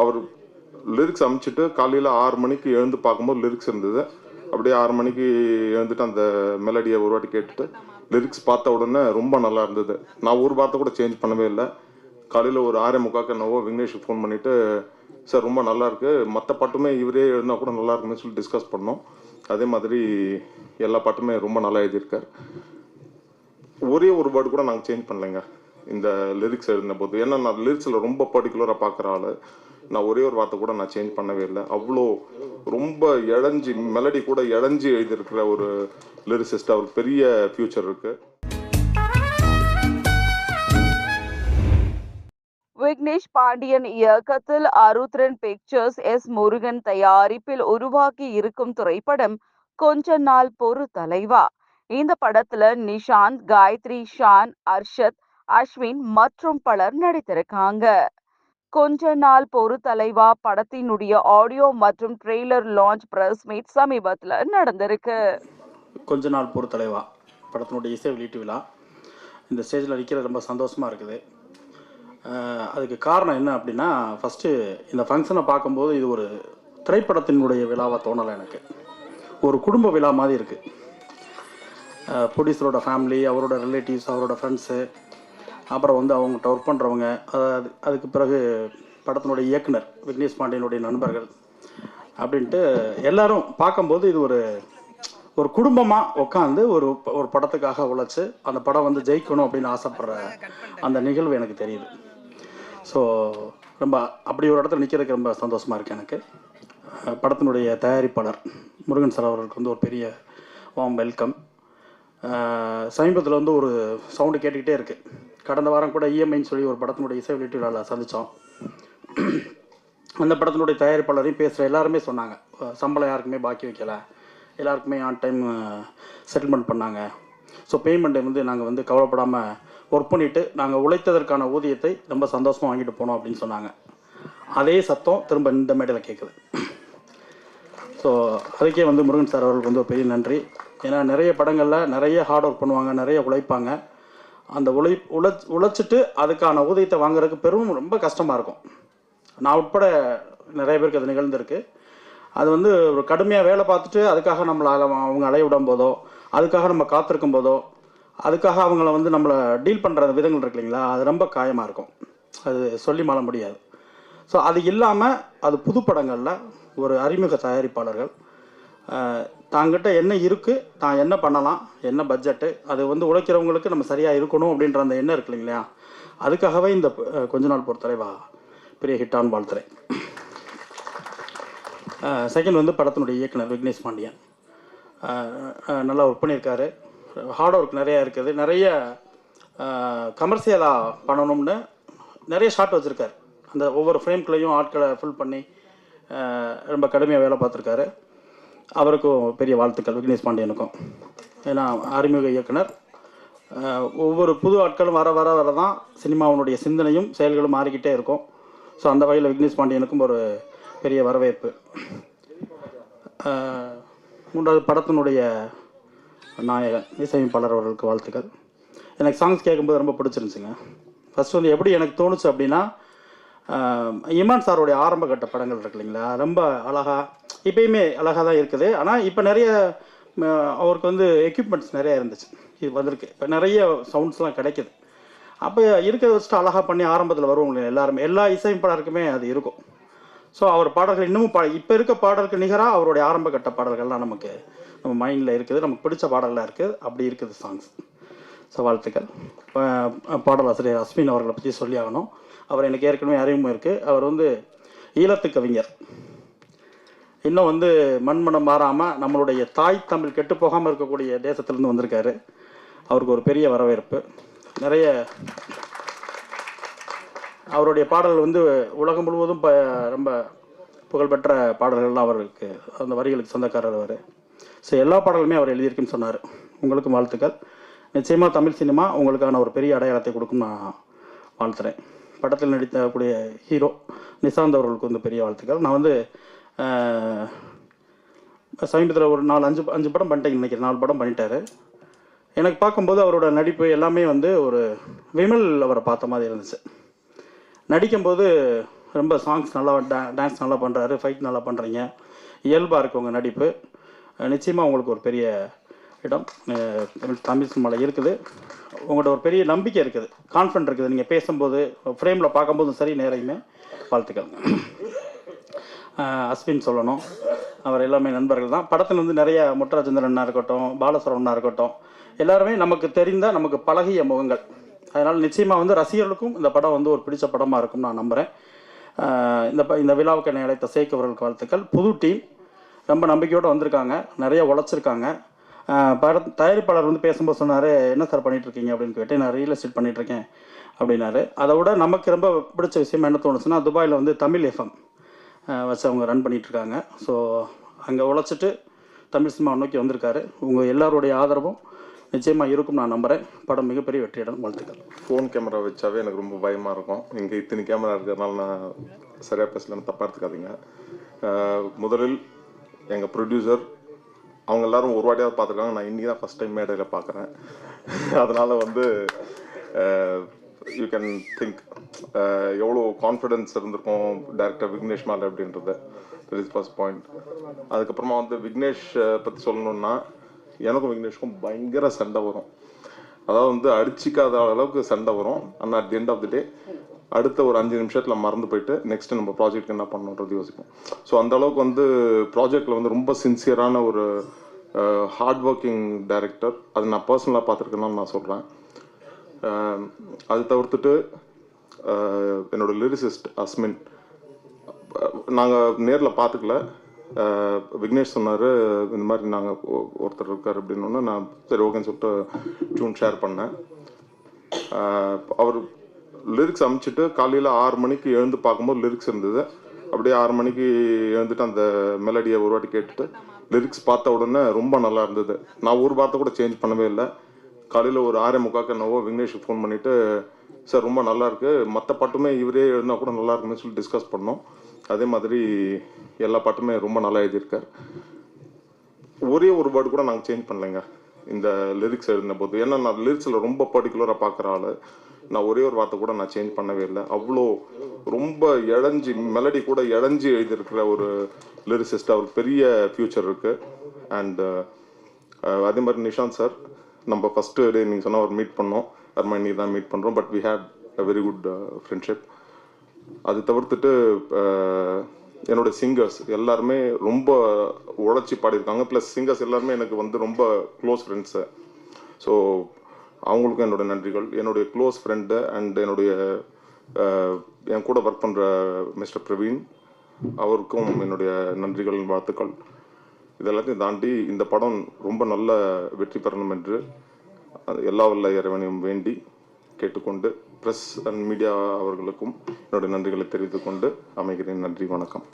அவர் lyrics அமைச்சிட்டு காலையில் ஆறு மணிக்கு எழுந்து பார்க்கும்போது லிரிக்ஸ் இருந்தது. அப்படியே ஆறு மணிக்கு எழுந்துட்டு அந்த மெலடியை ஒரு வாட்டி கேட்டுட்டு லிரிக்ஸ் பார்த்த உடனே ரொம்ப நல்லா இருந்தது. நான் ஒரு வார்த்தை கூட சேஞ்ச் பண்ணவே இல்லை. காலையில் ஒரு ஆறே முக்காக்கு என்னவோ விக்னேஷுக்கு ஃபோன் பண்ணிவிட்டு சார் ரொம்ப நல்லா இருக்குது மற்ற பாட்டுமே இவரே எழுதினா கூட நல்லா இருக்குமே சொல்லி டிஸ்கஸ் பண்ணோம். அதே மாதிரி எல்லா பாட்டுமே ரொம்ப நல்லா எழுதியிருக்கார். ஒரே ஒரு வேர்டு கூட நாங்கள் சேஞ்ச் பண்ணலைங்க. இந்த லிரிக்ஸ் எழுதின போது ஏன்னா நான் லிரிக்ஸில் ரொம்ப பர்டிகுலராக பார்க்குற ஆள். நான் ஒரே ஒரு வார்த்தை கூட நான் சேஞ்ச் பண்ணவே இல்லை. அவ்வளோ ரொம்ப இழஞ்சி மெலடி கூட இழஞ்சி எழுதியிருக்கிற ஒரு லிரிசிஸ்ட் அவர் பெரிய ஃப்யூச்சர் இருக்குது விக்னேஷ் பாண்டியன் இயக்கத்தில் அருத்ரன் பிக்சர்ஸ் எஸ் முருகன் தயாரிப்பில் உருவாக்கி இருக்கும் திரைப்படம் கொஞ்ச நாள் பொறு தலைவா. இந்த படத்துல நிஷாந்த் காயத்ரி ஷான் அர்ஷத் அஸ்வின் மற்றும் பலர் நடித்திருக்காங்க. கொஞ்ச நாள் பொறு தலைவா படத்தினுடைய ஆடியோ மற்றும் ட்ரெய்லர் லான்ச் பிரஸ் மீட் சமீபத்தில் நடந்திருக்கு. கொஞ்ச நாள் பொறு தலைவா படத்தினுடைய இசை வெளியீட்டு விழா. இந்த ஸ்டேஜில் நிற்கிறது ரொம்ப சந்தோஷமாக இருக்குது. அதுக்கு காரணம் என்ன அப்படின்னா ஃபஸ்ட்டு இந்த ஃபங்க்ஷனை பார்க்கும்போது இது ஒரு திரைப்படத்தினுடைய விழாவாக தோணலை எனக்கு. ஒரு குடும்ப விழா மாதிரி இருக்குது ப்ரொடியூசரோட ஃபேமிலி அவரோட ரிலேட்டிவ்ஸ் அவரோட ஃப்ரெண்ட்ஸு அப்புறம் வந்து அவங்ககிட்ட ஒர்க் பண்ணுறவங்க அது அதுக்கு பிறகு படத்தினுடைய இயக்குனர் விக்னேஷ் பாண்டியனுடைய நண்பர்கள் அப்படின்ட்டு எல்லாரும் பார்க்கும்போது இது ஒரு ஒரு குடும்பமாக உட்காந்து ஒரு ஒரு படத்துக்காக உழைச்சி அந்த படம் வந்து ஜெயிக்கணும் அப்படின்னு ஆசைப்படுற அந்த நிகழ்வு எனக்கு தெரியுது. ஸோ ரொம்ப அப்படி ஒரு இடத்துல நிற்கிறதுக்கு ரொம்ப சந்தோஷமாக இருக்குது எனக்கு. படத்தினுடைய தயாரிப்பாளர் முருகன் சார் அவர்களுக்கு வந்து ஒரு பெரிய வாம் வெல்கம் சமீபத்தில் வந்து ஒரு சவுண்டு கேட்டுக்கிட்டே இருக்குது கடந்த வாரம் கூட இஎம்ஐன்னு சொல்லி ஒரு படத்தினுடைய இசை வெளியீட்டு சந்தித்தோம் அந்த படத்தினுடைய தயாரிப்பாளரையும் பேசுகிற எல்லாருமே சொன்னாங்க. சம்பளம் யாருக்குமே பாக்கி வைக்கல. எல்லாருக்குமே ஆன் டைம் செட்டில்மெண்ட் பண்ணாங்க. ஸோ பேமெண்ட்டை வந்து நாங்கள் வந்து கவலைப்படாமல் ஒர்க் பண்ணிவிட்டு நாங்கள் உழைத்ததற்கான ஊதியத்தை ரொம்ப சந்தோஷமாக வாங்கிட்டு போனோம் அப்படின்னு சொன்னாங்க. அதே சத்தம் திரும்ப இந்த மேடையில் கேட்குது ஸோ அதுக்கே வந்து முருகன் சார் அவர்களுக்கு வந்து ஒரு பெரிய நன்றி. ஏன்னா நிறைய படங்களில் நிறைய ஹார்ட் ஒர்க் பண்ணுவாங்க நிறைய உழைப்பாங்க. அந்த உழை உழைச் உழைச்சிட்டு அதுக்கான ஊதியத்தை வாங்குறதுக்கு பெரும் ரொம்ப கஷ்டமாக இருக்கும். நான் உட்பட நிறைய பேருக்கு அது நிகழ்ந்திருக்கு. அது வந்து ஒரு கடுமையாக வேலை பார்த்துட்டு அதுக்காக நம்மளை அவங்க அலைய விடும் போதோ அதுக்காக நம்ம காத்திருக்கும் போதோ அதுக்காக அவங்கள வந்து நம்மளை டீல் பண்ணுற விதங்கள் இருக்கு இல்லைங்களா? அது ரொம்ப காயமாக இருக்கும். அது சொல்லி மாற முடியாது. ஸோ அது இல்லாமல் அது புதுப்படங்களில் ஒரு அறிமுக தயாரிப்பாளர்கள் தாங்கிட்ட என்ன இருக்குது தான் என்ன பண்ணலாம் என்ன பட்ஜெட்டு அது வந்து உழைக்கிறவங்களுக்கு நம்ம சரியாக இருக்கணும் அப்படின்ற அந்த எண்ணம் இருக்கு இல்லைங்களா? அதுக்காகவே இந்த கொஞ்ச நாள் பொறுத்தலைவா பெரிய ஹிட்டான் வாழ்த்துறை செகண்ட் வந்து படத்தினுடைய இயக்குனர் விக்னேஷ் பாண்டியன். நல்லா ஒர்க் பண்ணியிருக்காரு. ஹார்ட் ஒர்க் நிறையா இருக்குது. நிறைய கமர்ஷியலாக பண்ணணும்னு நிறைய ஷார்ட் வச்சுருக்காரு. அந்த ஒவ்வொரு ஃப்ரேம்குள்ளேயும் ஆட்களை ஃபில் பண்ணி ரொம்ப கடுமையாக வேலை பார்த்துருக்காரு. அவருக்கும் பெரிய வாழ்த்துக்கள் விக்னேஷ் பாண்டியனுக்கும். ஏன்னா அறிமுக இயக்குனர். ஒவ்வொரு புது ஆட்களும் வர வர வர தான் சினிமாவினுடைய சிந்தனையும் செயல்களும் மாறிக்கிட்டே இருக்கும். ஸோ அந்த வகையில் விக்னேஷ் பாண்டியனுக்கும் ஒரு பெரிய வரவேற்பு. மூன்றாவது படத்தினுடைய நாயகன் இசையமைப்பாளர் அவர்களுக்கு வாழ்த்துக்கள். எனக்கு சாங்ஸ் கேட்கும்போது ரொம்ப பிடிச்சிருந்துச்சுங்க. ஃபஸ்ட் வந்து எப்படி எனக்கு தோணுச்சு அப்படின்னா இமான் சாருடைய ஆரம்ப கட்ட படங்கள் இருக்கு இல்லைங்களா? ரொம்ப அழகாக இப்பயுமே அழகாக தான் இருக்குது. ஆனால் இப்போ நிறைய அவருக்கு வந்து எக்யூப்மெண்ட்ஸ் நிறைய இருந்துச்சு. இது வந்திருக்கு. இப்போ நிறைய சவுண்ட்ஸ்லாம் கிடைக்குது. அப்போ இருக்கிறத வச்சுட்டு அழகாக பண்ணி ஆரம்பத்தில் வருவாங்க எல்லாருமே. எல்லா இசையமைப்பாளருக்குமே அது இருக்கும். ஸோ அவர் பாடல்கள் இன்னமும் பா இப்போ இருக்க பாடலுக்கு நிகராக அவருடைய ஆரம்ப கட்ட பாடல்கள்லாம் நமக்கு நம்ம மைண்டில் இருக்குது. நமக்கு பிடிச்ச பாடல்லாம் இருக்குது அப்படி இருக்குது சாங்ஸ் ஸோ வாழ்த்துக்கள். பாடலாசிரியர் அஸ்வின் அவர்களை பற்றி சொல்லி ஆகணும். அவர் எனக்கு ஏற்கனவே அறிமுகம் இருக்குது அவர் வந்து ஈழத்து கவிஞர் இன்னும் வந்து மண்மனம் மாறாமல் நம்மளுடைய தாய் தமிழ் கெட்டு போகாமல் இருக்கக்கூடிய தேசத்துலேருந்து வந்திருக்காரு. அவருக்கு ஒரு பெரிய வரவேற்பு. நிறைய அவருடைய பாடல் வந்து உலகம் முழுவதும் ப ரொம்ப புகழ்பெற்ற பாடல்கள்லாம் அவருக்கு அந்த வரிகளுக்கு சொந்தக்காரர் அவர். ஸோ எல்லா பாடலுமே அவர் எழுதியிருக்குன்னு சொன்னார். உங்களுக்கும் வாழ்த்துக்கள். நிச்சயமாக தமிழ் சினிமா உங்களுக்கான ஒரு பெரிய அடையாளத்தை கொடுக்கும் நான் வாழ்த்துறேன். படத்தில் நடித்தக்கூடிய ஹீரோ நிசாந்த் அவர்களுக்கு வந்து பெரிய வாழ்த்துக்கள். நான் வந்து சமீபத்தில் ஒரு நாலு அஞ்சு அஞ்சு படம் பண்ணிட்டேங்க நினைக்கிறேன் நாலு படம் பண்ணிட்டாரு. எனக்கு பார்க்கும்போது அவரோட நடிப்பு எல்லாமே வந்து ஒரு விமல் அவரை பார்த்த மாதிரி இருந்துச்சு. நடிக்கும்போது ரொம்ப சாங்ஸ் நல்லா டா டான்ஸ் நல்லா பண்ணுறாரு ஃபைட் நல்லா பண்ணுறீங்க இயல்பாக இருக்கு உங்கள் நடிப்பு. நிச்சயமாக உங்களுக்கு ஒரு பெரிய இடம் தமிழ் தமிழ் சினிமாவில் இருக்குது. உங்கள்கிட்ட ஒரு பெரிய நம்பிக்கை இருக்குது கான்ஃபிடன்ட் இருக்குது. நீங்கள் பேசும்போது ஃப்ரேமில் பார்க்கும்போதும் சரி நேரையுமே வாழ்த்துக்கள். அஸ்வின் சொல்லணும். அவர் எல்லாமே நண்பர்கள் தான். படத்தில் வந்து நிறைய முட்டராஜேந்திரனா இருக்கட்டும் பாலசுரவனா இருக்கட்டும் எல்லாருமே நமக்கு தெரிந்த நமக்கு பழகிய முகங்கள். அதனால் நிச்சயமாக வந்து ரசிகர்களுக்கும் இந்த படம் வந்து ஒரு பிடிச்ச படமாக இருக்கும் நான் நம்புகிறேன் இந்த ப- இந்த விழாவுக்கு என்னை அழைத்த சேக்கவர்களுக்கு வாழ்த்துக்கள். புது டீம். ரொம்ப நம்பிக்கையோடு வந்திருக்காங்க. நிறைய உழைச்சிருக்காங்க. பட தயாரிப்பாளர் வந்து பேசும்போது சொன்னார் என்ன சார் பண்ணிட்டு இருக்கீங்க அப்படின்னு கேட்டு நான் ரியல் எஸ்டேட் பண்ணிட்டு இருக்கேன் அப்படின்னாரு. அதை விட நமக்கு ரொம்ப பிடிச்ச விஷயம் என்ன தோணுச்சுன்னா துபாயில் வந்து தமிழ் எஃப்எம் வச்சு அவங்க ரன் பண்ணிகிட்ருக்காங்க ஸோ அங்கே உழைச்சிட்டு தமிழ் சினிமா நோக்கி வந்திருக்காரு. உங்கள் எல்லாருடைய ஆதரவும் நிச்சயமாக இருக்கும் நான் நம்புகிறேன் படம் மிகப்பெரிய வெற்றியிடம் வாழ்த்துக்கள். ஃபோன் கேமரா வச்சாவே எனக்கு ரொம்ப பயமாக இருக்கும். இங்கே இத்தனை கேமரா இருக்கிறதுனால நான் சரியாக பேசலன்னு தப்பாக எடுத்துக்காதீங்க. முதலில் எங்கள் ப்ரொடியூசர் அவங்க எல்லாரும் ஒரு வாட்டியாவது பார்த்துருக்காங்க. நான் இன்றைக்கி தான் ஃபஸ்ட் டைம் மேடையில் பார்க்குறேன். அதனால் வந்து யூ கேன் திங்க் எவ்வளோ கான்ஃபிடென்ஸ் இருந்திருக்கும் டேரக்டர் விக்னேஷ் மேலே அப்படின்றது. தட் இஸ் ஃபர்ஸ்ட் பாயிண்ட் அதுக்கப்புறமா வந்து விக்னேஷ் பற்றி சொல்லணுன்னா எனக்கும் விக்னேஷ்க்கும் பயங்கர சண்டை வரும். அதாவது வந்து அடிச்சிக்காத அளவுக்கு சண்டை வரும். ஆனால் at the end of the day அடுத்த ஒரு அஞ்சு நிமிஷத்தில் மறந்து போயிட்டு நெக்ஸ்ட் நம்ம ப்ராஜெக்ட் என்ன பண்ணணுன்றது யோசிப்போம். ஸோ அந்த அளவுக்கு வந்து ப்ராஜெக்டில் வந்து ரொம்ப சின்சியரான ஒரு ஹார்ட் ஒர்க்கிங் டைரக்டர் அது நான் பர்சனலாக பார்த்துருக்கேன்னு நான் சொல்கிறேன் அது தவிர்த்துட்டு என்னோட லிரிசிஸ்ட் அஸ்மின் நாங்கள் நேரில் பார்த்துக்கல விக்னேஷ் சொன்னார் இந்த மாதிரி நாங்கள் ஒருத்தர் இருக்கார் அப்படின்னு நான் சரி ஓகேன்னு சொல்லிட்டு டியூன் ஷேர் பண்ணேன். அவர் லிரிக்ஸ் அமைச்சிட்டு காலையில் ஆறு மணிக்கு எழுந்து பார்க்கும்போது லிரிக்ஸ் இருந்தது. அப்படியே ஆறு மணிக்கு எழுந்துட்டு அந்த மெலடியை ஒரு வாட்டி கேட்டுட்டு லிரிக்ஸ் பார்த்த உடனே ரொம்ப நல்லா இருந்தது. நான் ஒரு வார்த்தை கூட சேஞ்ச் பண்ணவே இல்லை. காலையில் ஒரு ஆறே முக்காக்கு என்னவோ விக்னேஷுக்கு ஃபோன் பண்ணிவிட்டு சார் ரொம்ப நல்லாயிருக்கு மற்ற பாட்டுமே இவரே எழுதினா கூட நல்லா இருக்குன்னு சொல்லி டிஸ்கஸ் பண்ணோம். அதே மாதிரி எல்லா பாட்டுமே ரொம்ப நல்லா எழுதியிருக்கார். ஒரே ஒரு வேர்டு கூட நாங்கள் சேஞ்ச் பண்ணலைங்க. இந்த லிரிக்ஸ் எழுதின போது ஏன்னா நான் லிரிக்ஸில் ரொம்ப பர்டிகுலராக பார்க்குற ஆள். நான் ஒரே ஒரு வார்த்தை கூட நான் சேஞ்ச் பண்ணவே இல்லை. அவ்வளோ ரொம்ப இழஞ்சி மெலடி கூட இழஞ்சி எழுதியிருக்கிற ஒரு லிரிசிஸ்ட் அவர் பெரிய ஃப்யூச்சர் இருக்குது அண்ட் அதே மாதிரி நிஷாந்த் சார் நம்ம ஃபஸ்ட்டு டே நீங்கள் சொன்ன ஒரு மீட் பண்ணோம். அருமா இன்னைக்கு தான் மீட் பண்ணுறோம் but we had a very good friendship அது தவிர்த்துட்டு அஹ், என்னோட சிங்கர்ஸ் எல்லாருமே ரொம்ப உழைச்சி பாடியிருக்காங்க. ப்ளஸ் சிங்கர்ஸ் எல்லாருமே எனக்கு வந்து ரொம்ப க்ளோஸ் ஃப்ரெண்ட்ஸு ஸோ அவங்களுக்கும் என்னோட நன்றிகள். என்னுடைய க்ளோஸ் ஃப்ரெண்டு அண்ட் என்னுடைய uh, என் கூட ஒர்க் பண்ணுற மிஸ்டர் பிரவீன் அவருக்கும் என்னுடைய நன்றிகள் வாழ்த்துக்கள். இதெல்லாத்தையும் தாண்டி இந்த படம் ரொம்ப நல்ல வெற்றி பெறணும் என்று எல்லா வல்ல இறைவனையும் வேண்டி கேட்டுக்கொண்டு ப்ரெஸ் அண்ட் மீடியா அவர்களுக்கும் என்னுடைய நன்றிகளை தெரிவித்துக்கொண்டு அமைகிறேன். நன்றி வணக்கம்.